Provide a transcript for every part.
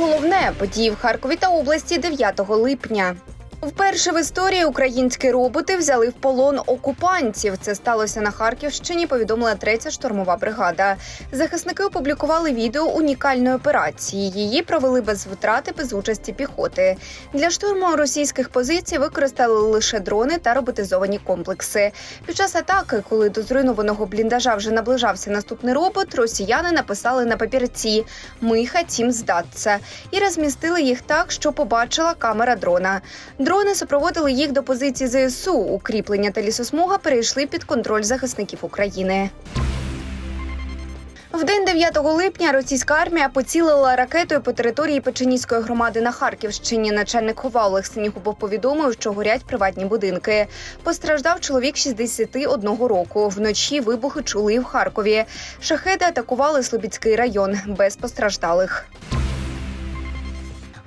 головне події в Харкові та області 9 липня. Вперше в історії українські роботи взяли в полон окупантів. Це сталося на Харківщині. Повідомила третя штурмова бригада. Захисники опублікували відео унікальної операції. Її провели без втрати, без участі піхоти. Для штурму російських позицій використали лише дрони та роботизовані комплекси. Під час атаки, коли до зруйнованого бліндажа вже наближався наступний робот, росіяни написали на папірці Ми хотім здатися і розмістили їх так, що побачила камера дрона. Дрони супроводили їх до позиції ЗСУ. Укріплення та лісосмуга перейшли під контроль захисників України. В день 9 липня російська армія поцілила ракетою по території Печеніської громади на Харківщині. Начальник хова Олег Синігубов повідомив, що горять приватні будинки. Постраждав чоловік 61 року. Вночі вибухи чули і в Харкові. Шахеди атакували Слобідський район без постраждалих.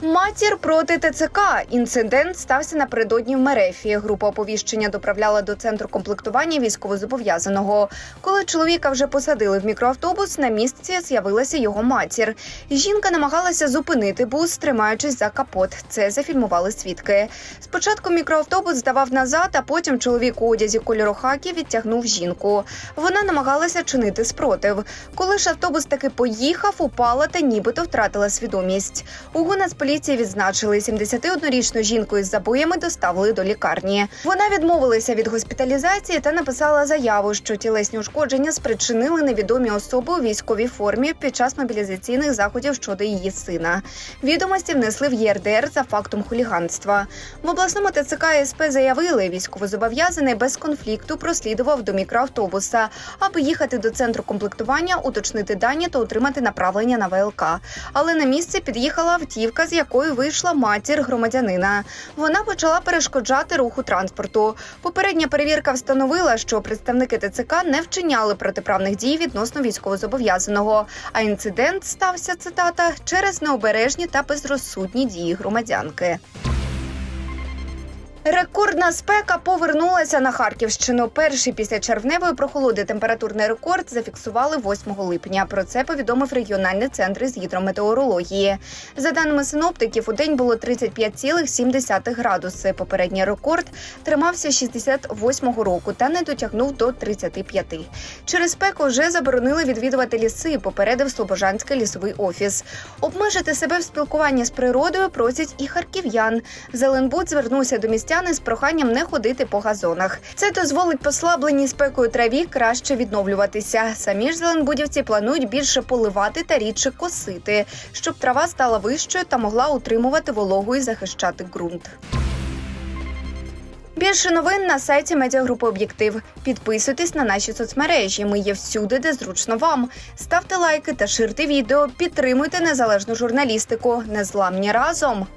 Матір проти ТЦК. Інцидент стався напередодні в Мерефі. Група оповіщення доправляла до центру комплектування військовозобов'язаного. Коли чоловіка вже посадили в мікроавтобус, на місці з'явилася його матір. Жінка намагалася зупинити бус, тримаючись за капот. Це зафільмували свідки. Спочатку мікроавтобус здавав назад, а потім чоловік у одязі кольору хакі відтягнув жінку. Вона намагалася чинити спротив. Коли ж автобус таки поїхав, упала та нібито втратила свідомість. У Нацполіції відзначили 71-річну жінку із забоями доставили до лікарні. Вона відмовилася від госпіталізації та написала заяву, що тілесні ушкодження спричинили невідомі особи у військовій формі під час мобілізаційних заходів щодо її сина. Відомості внесли в ЄРДР за фактом хуліганства. В обласному ТЦК СП заявили, військовозобов'язаний без конфлікту прослідував до мікроавтобуса, аби їхати до центру комплектування, уточнити дані та отримати направлення на ВЛК. Але на місце під'їхала автівка, з якою вийшла матір громадянина. Вона почала перешкоджати руху транспорту. Попередня перевірка встановила, що представники ТЦК не вчиняли протиправних дій відносно військовозобов'язаного. А інцидент стався цитата через необережні та безрозсудні дії громадянки. Рекордна спека повернулася на Харківщину. Перший після червневої прохолоди температурний рекорд зафіксували 8 липня. Про це повідомив регіональний центр з гідрометеорології. За даними синоптиків, у день було 35,7 градуси. Попередній рекорд тримався 68-го року та не дотягнув до 35. Через спеку вже заборонили відвідувати ліси. Попередив Слобожанський лісовий офіс. Обмежити себе в спілкуванні з природою просять і харків'ян. Зеленбуд звернувся до містян з проханням не ходити по газонах. Це дозволить послабленій спекою траві краще відновлюватися. Самі ж зеленбудівці планують більше поливати та рідше косити, щоб трава стала вищою та могла утримувати вологу і захищати ґрунт. Більше новин на сайті медіагрупи Об'єктив. Підписуйтесь на наші соцмережі. Ми є всюди, де зручно вам. Ставте лайки та ширте відео. Підтримуйте незалежну журналістику. Незламні разом.